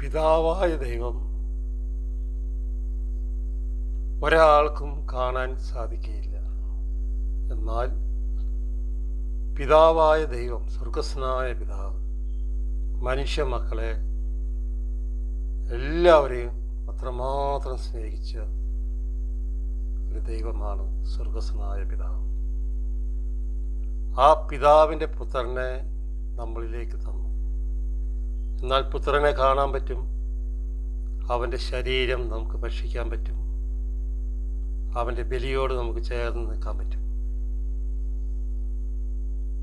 പിതാവായ ദൈവം ഒരാൾക്കും കാണാൻ സാധിക്കുകയില്ല. എന്നാൽ പിതാവായ ദൈവം സ്വർഗസ്നായ പിതാവ് മനുഷ്യ മക്കളെ എല്ലാവരെയും അത്രമാത്രം സ്നേഹിച്ച ഒരു ദൈവമാണ് സ്വർഗസ്നായ പിതാവ്. ആ പിതാവിന്റെ പുത്രനെ നമ്മളിലേക്ക് തന്നു. എന്നാൽ പുത്രനെ കാണാൻ പറ്റും. അവന്റെ ശരീരം നമുക്ക് ഭക്ഷിക്കാൻ പറ്റും. അവന്റെ ബലിയോട് നമുക്ക് ചേർന്ന് നിൽക്കാൻ പറ്റും.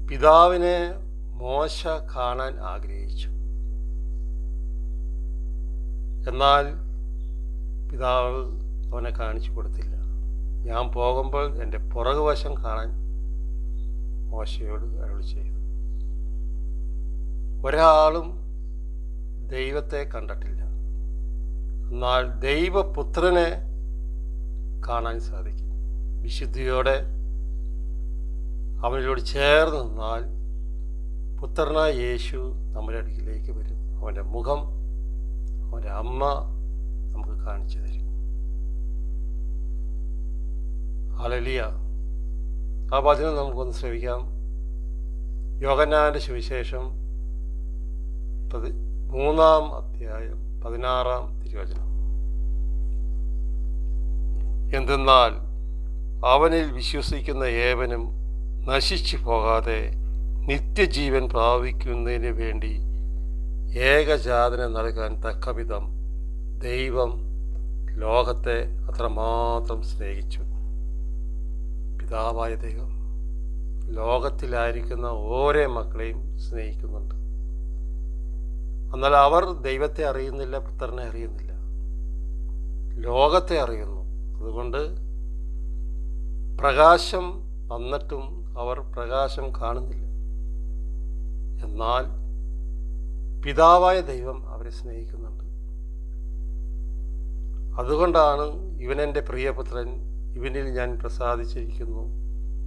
പിതാവിനെ മോശ കാണാൻ ആഗ്രഹിച്ചു. എന്നാൽ പിതാവ് അവനെ കാണിച്ചു കൊടുത്തില്ല. ഞാൻ പോകുമ്പോൾ എന്റെ പുറകുവശം കാണാൻ മോശയോട് അരുൾ ചെയ്തു. ഒരാളും ദൈവത്തെ കണ്ടിട്ടില്ല. എന്നാൽ ദൈവപുത്രനെ കാണാൻ സാധിക്കും. വിശുദ്ധിയോടെ അവനിലോട് ചേർന്ന് നിന്നാൽ പുത്രനായ യേശു നമ്മുടെ അടുക്കിലേക്ക് വരും. അവന്റെ മുഖം അവന്റെ അമ്മ നമുക്ക് കാണിച്ചു തരും. അലലിയ ആ വചനം നമുക്കൊന്ന് ശ്രമിക്കാം യോഗനാന്റെ സുവിശേഷം മൂന്നാം അധ്യായം പതിനാറാം തിരുവചനം. എന്തെന്നാൽ അവനിൽ വിശ്വസിക്കുന്ന ഏവനും നശിച്ചു പോകാതെ നിത്യജീവൻ പ്രാപിക്കുന്നതിന് വേണ്ടി ഏകജാതന നൽകാൻ തക്കവിധം ദൈവം ലോകത്തെ അത്രമാത്രം സ്നേഹിച്ചു. പിതാവായ ദൈവം ലോകത്തിലായിരിക്കുന്ന ഓരോ മക്കളെയും സ്നേഹിക്കുന്നുണ്ട്. എന്നാൽ അവർ ദൈവത്തെ അറിയുന്നില്ല പുത്രനെ അറിയുന്നില്ല. ലോകത്തെ അറിയുന്നു. അതുകൊണ്ട് പ്രകാശം വന്നിട്ടും അവർ പ്രകാശം കാണുന്നില്ല. എന്നാൽ പിതാവായ ദൈവം അവരെ സ്നേഹിക്കുന്നുണ്ട്. അതുകൊണ്ടാണ് ഇവനെന്റെ പ്രിയപുത്രൻ ഇവനിൽ ഞാൻ പ്രസാദിച്ചിരിക്കുന്നു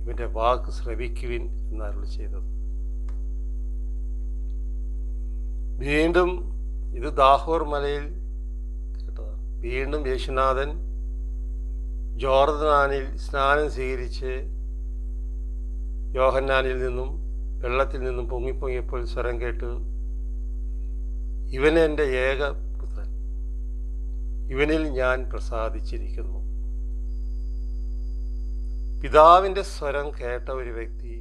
ഇവന്റെ വാക്ക് ശ്രവിക്കുവിൻ എന്നരുൾ ചെയ്തത്. വീണ്ടും ഇത് ദാഹോർ മലയിൽ കേട്ടതാണ് വീണ്ടും യേശുനാഥൻ ജോർദനാനിൽ സ്നാനം സ്വീകരിച്ച് യോഹന്നാനിൽ നിന്നും വെള്ളത്തിൽ നിന്നും പൊങ്ങിപ്പൊങ്ങിയപ്പോൾ സ്വരം കേട്ടു ഇവൻ എന്റെ ഏക പുത്രൻ. ഇവനിൽ ഞാൻ പ്രസാദിച്ചിരിക്കുന്നു. പിതാവിന്റെ സ്വരം കേട്ട ഒരു വ്യക്തി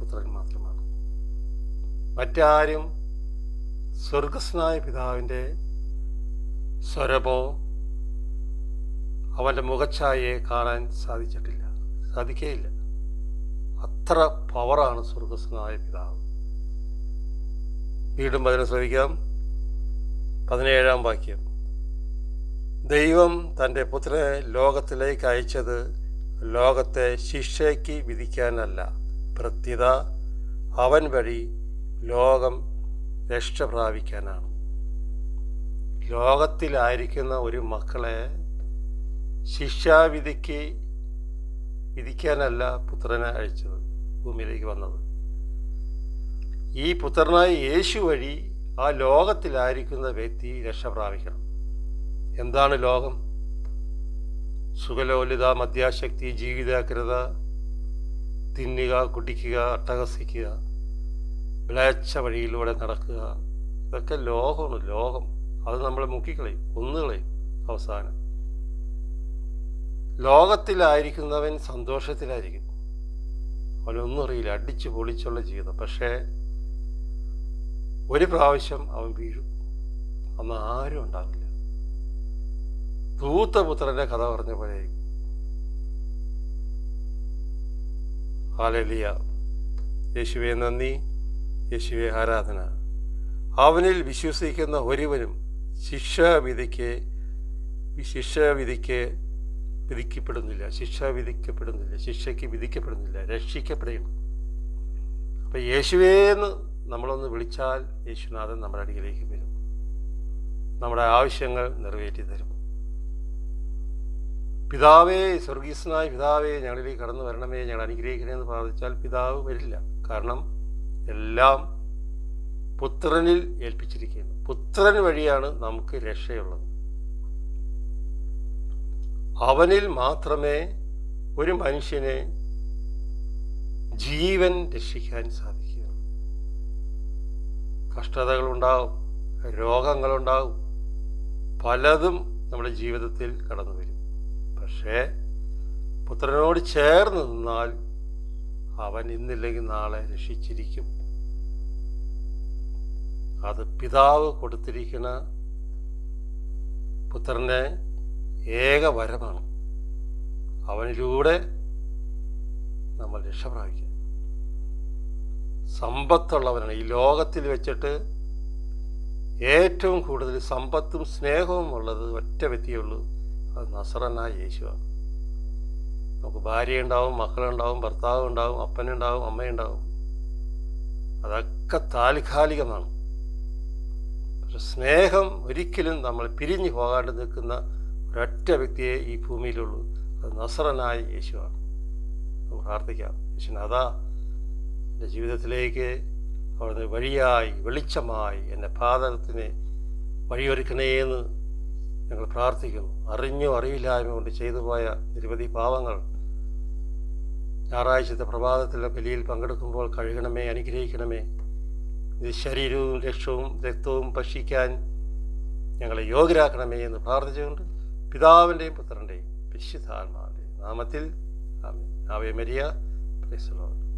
പുത്രൻ മാത്രമാണ്. മറ്റാരും സ്വർഗസ്നായ പിതാവിന്റെ സ്വരമോ അവന്റെ മുഖച്ഛായയെ കാണാൻ സാധിച്ചിട്ടില്ല. സാധിക്കുകയില്ല അത്ര പവറാണ് സ്വർഗസ്നായ പിതാവ്. വീണ്ടും അതിനെ ശ്രമിക്കാം പതിനേഴാം വാക്യം. ദൈവം തന്റെ പുത്രനെ ലോകത്തിലേക്ക് അയച്ചത് ലോകത്തെ ശിക്ഷയ്ക്ക് വിധിക്കാനല്ല. പ്രത്യുത അവൻ വഴി ലോകം രക്ഷ പ്രാപിക്കാനാണ്. ലോകത്തിലായിരിക്കുന്ന ഒരു മക്കളെ ശിക്ഷാവിധിക്ക് വിധിക്കാനല്ല പുത്രനെ അയച്ചത് ഭൂമിയിലേക്ക് വന്നത്. ഈ പുത്രനായ യേശു വഴി ആ ലോകത്തിലായിരിക്കുന്ന വ്യക്തി രക്ഷ പ്രാപിക്കണം. എന്താണ് ലോകം? സുഖലോലിത മദ്യാശക്തി ജീവിതാഗ്രത തിന്നുക കുടിക്കുക അട്ടഹസിക്കുക വിളച്ച വഴിയിലൂടെ നടക്കുക. ഇതൊക്കെ ലോകമാണ് ലോകം. അത് നമ്മളെ മുക്കിക്കളയും ഒന്നുകളയും അവസാനം. ലോകത്തിലായിരിക്കുന്നവൻ സന്തോഷത്തിലായിരിക്കും. അവനൊന്നും അറിയില്ല അടിച്ചു പൊളിച്ചുള്ള ജീവിതം. പക്ഷേ ഒരു പ്രാവശ്യം അവൻ വീഴും. അന്ന് ആരും ഉണ്ടാവില്ല. ധൂത്തപുത്രന്റെ കഥ പറഞ്ഞ പോലെ ഹാലലിയ. യേശുവെ നന്ദി. യേശുവെ ആരാധന. അവനിൽ വിശ്വസിക്കുന്ന ഒരുവനും ശിക്ഷാവിധിക്ക് ശിക്ഷാവിധിക്ക് വിധിക്കപ്പെടുന്നില്ല. ശിക്ഷ വിധിക്കപ്പെടുന്നില്ല ശിക്ഷയ്ക്ക് വിധിക്കപ്പെടുന്നില്ല. രക്ഷിക്കപ്പെടുകയും അപ്പം യേശുവേന്ന് നമ്മളൊന്ന് വിളിച്ചാൽ യേശുനാഥൻ നമ്മുടെ അടിയിലേക്ക് വരും. നമ്മുടെ ആവശ്യങ്ങൾ നിറവേറ്റി തരും. പിതാവേ സ്വർഗീസ്നായ പിതാവേ ഞങ്ങളിലേക്ക് കടന്നു വരണമേ ഞങ്ങൾ അനുഗ്രഹിക്കണേ എന്ന് പ്രാർത്ഥിച്ചാൽ പിതാവ് വരില്ല. കാരണം എല്ലാം പുത്രനിൽ ഏൽപ്പിച്ചിരിക്കുന്നു. പുത്രൻ വഴിയാണ് നമുക്ക് രക്ഷയുള്ളത്. അവനിൽ മാത്രമേ ഒരു മനുഷ്യനെ ജീവൻ രക്ഷിക്കാൻ സാധിക്കൂ. കഷ്ടതകളുണ്ടാവും രോഗങ്ങളുണ്ടാവും. പലതും നമ്മുടെ ജീവിതത്തിൽ കടന്നു വരും പക്ഷേ പുത്രനോട് ചേർന്ന് നിന്നാൽ അവൻ ഇന്നില്ലെങ്കിൽ നാളെ രക്ഷിച്ചിരിക്കും. അത് പിതാവ് കൊടുത്തിരിക്കുന്ന പുത്രന്റെ ഏക വരമാണ്. അവനിലൂടെ നമ്മൾ രക്ഷ പ്രാപിക്കുക സമ്പത്തുള്ളവനാണ് ഈ ലോകത്തിൽ വെച്ചിട്ട് ഏറ്റവും കൂടുതൽ സമ്പത്തും സ്നേഹവും ഉള്ളത് ഒറ്റ വ്യക്തിയേ ഉള്ളൂ. അത് നസറനായ യേശുവാണ്. നമുക്ക് ഭാര്യയുണ്ടാവും മക്കളുണ്ടാവും ഭർത്താവ് ഉണ്ടാവും അപ്പനുണ്ടാവും അമ്മയുണ്ടാവും. അതൊക്കെ താൽക്കാലികമാണ്. സ്നേഹം ഒരിക്കലും നമ്മൾ പിരിഞ്ഞു പോകാണ്ട് നിൽക്കുന്ന ഒരൊറ്റ വ്യക്തിയെ ഈ ഭൂമിയിലുള്ളൂ. അത് നസറനായ യേശുവാണ്. പ്രാർത്ഥിക്കാം. യേശുനാഥാ എന്റെ ജീവിതത്തിലേക്ക് അവിടുന്ന് വഴിയായി വെളിച്ചമായി എന്റെ പാതകത്തിന് വഴിയൊരുക്കണേന്ന് ഞങ്ങൾ പ്രാർത്ഥിക്കുന്നു. അറിഞ്ഞോ അറിയില്ലായ്മ കൊണ്ട് ചെയ്തു പോയ നിരവധി പാവങ്ങൾ ഞായറാഴ്ചത്തെ പ്രഭാതത്തിലെ ബലിയിൽ പങ്കെടുക്കുമ്പോൾ കഴുകണമേ അനുഗ്രഹിക്കണമേ. ഇത് ശരീരവും രക്ഷവും രക്തവും ഭക്ഷിക്കാൻ ഞങ്ങളെ യോഗ്യരാക്കണമേ എന്ന് പ്രാർത്ഥിച്ചുകൊണ്ട് പിതാവിന്റെയും പുത്രന്റെയും വിശുദ്ധാത്മാവിന്റെയും നാമത്തിൽ ആമേ ആവേ മരിയ. Praise Lord.